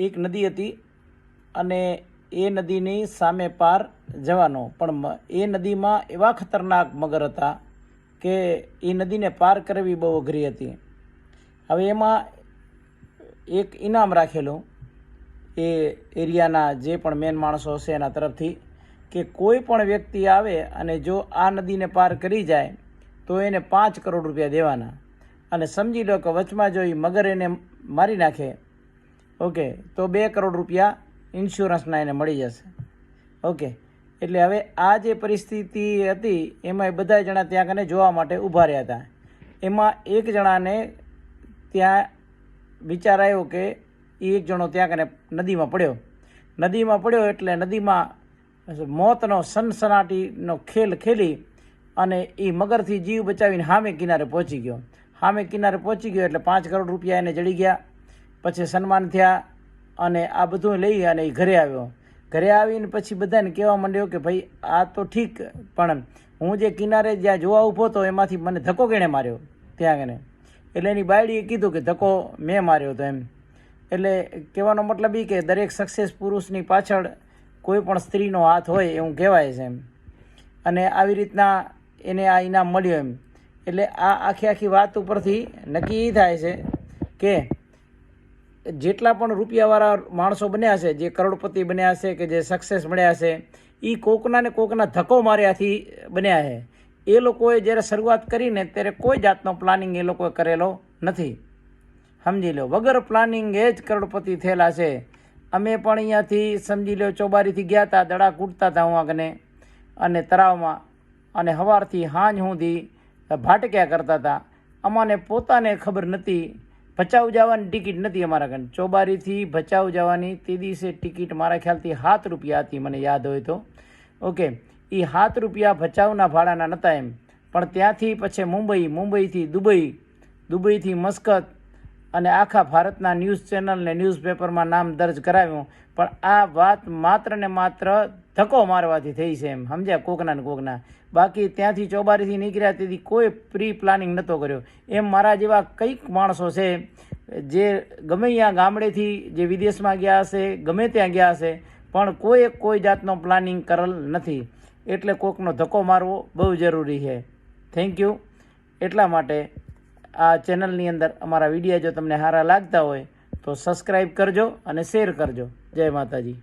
એક નદી હતી અને એ નદીની સામે પાર જવાનો. પણ એ નદીમાં એવા ખતરનાક મગર હતા કે એ નદીને પાર કરવી બહુ અઘરી હતી. હવે એમાં એક ઇનામ રાખેલું એ એરિયાના જે પણ મેન માણસો હશે એના તરફથી કે કોઈ પણ વ્યક્તિ આવે અને જો આ નદીને પાર કરી જાય તો એને પાંચ કરોડ રૂપિયા દેવાના. અને સમજી લો કે વચમાં જો એ મગર એને મારી નાખે ઓકે, તો બે કરોડ રૂપિયા ઇન્સ્યોરન્સના એને મળી જશે. ઓકે, એટલે હવે આ જે પરિસ્થિતિ હતી એમાં એ બધા જણા ત્યાં કને જોવા માટે ઊભા રહ્યા હતા. એમાં એક જણાને ત્યાં વિચાર આવ્યો કે એ એક જણો ત્યાં કને નદીમાં પડ્યો. નદીમાં પડ્યો એટલે નદીમાં મોતનો સનસનાટીનો ખેલ ખેલી અને એ મગરથી જીવ બચાવીને સામે કિનારે પહોંચી ગયો. સામે કિનારે પહોંચી ગયો એટલે પાંચ કરોડ રૂપિયા એને જડી ગયા. પછી સન્માન થયા અને આ બધું લઈ અને એ ઘરે આવ્યો. ઘરે આવીને પછી બધાને કહેવા માંડ્યો કે ભાઈ, આ તો ઠીક, પણ હું જે કિનારે જ્યાં જોવા ઊભો હતો, એમાંથી મને ધક્કો કેણે માર્યો? ત્યાં કને એટલે એની બાયડીએ કીધું કે ધક્કો મેં માર્યો હતો એમ. એટલે કહેવાનો મતલબ એ કે દરેક સક્સેસ પુરુષની પાછળ કોઈ પણ સ્ત્રીનો હાથ હોય એવું કહેવાય છે એમ. અને આવી રીતના એને આ ઇનામ મળ્યું એમ. એટલે આ આખી આખી વાત ઉપરથી નક્કી એ થાય છે કે જેટલા પણ રૂપિયાવાળા માણસો બન્યા છે, જે કરોડપતિ બન્યા છે કે જે સક્સેસ મળ્યા છે એ કોકના ને કોકના ધક્કો માર્યાથી બન્યા છે. એ લોકોએ જ્યારે શરૂઆત કરીને ત્યારે કોઈ જાતનો પ્લાનિંગ એ લોકોએ કરેલો નથી. સમજી લો, વગર પ્લાનિંગ એ જ કરોડપતિ થયેલા છે. અમે પણ અહીંયાથી સમજી લો ચોબારીથી ગયા હતા દડા કૂટતા હતા હું આગને. અને તળાવમાં અને સવારથી હાંજ સુધી ભાટક્યા કરતા હતા અમાને પોતાને ખબર નથી ભચાઉ જવાની ટિકિટ નથી અમારા કને ચોબારીથી ભચાઉ જવાની તે દિવસે ટિકિટ મારા ખ્યાલથી સાત રૂપિયા હતી, મને યાદ હોય તો. ઓકે, એ સાત રૂપિયા ભચાઉના ભાડાના નહોતા એમ. પણ ત્યાંથી પછી મુંબઈ, મુંબઈથી દુબઈ, દુબઈથી મસ્કત અને આખા ભારતના ન્યૂઝ ચેનલને ન્યૂઝપેપરમાં નામ દર્જ કરાવ્યું. પણ આ વાત માત્ર ને માત્ર ધક્કો મારવાથી થઈ છે એમ. સમજ્યા? કોકના ને કોકના. બાકી ત્યાંથી ચોબારીથી નીકળ્યા તેથી કોઈ પ્રી પ્લાનિંગ નહોતો કર્યો. એમ મારા જેવા કંઈક માણસો છે, જે ગમે ત્યાં ગામડેથી જે વિદેશમાં ગયા હશે, ગમે ત્યાં ગયા હશે, પણ કોઈ કોઈ જાતનો પ્લાનિંગ કરેલ નથી. એટલે કોકનો ધક્કો મારવો બહુ જરૂરી છે. થેન્ક યુ એટલા માટે આ ચેનલની અંદર અમારા વીડિયો જો તમને સારા લાગતા હોય તો સબસ્ક્રાઈબ કરજો અને શેર કરજો. જય માતાજી.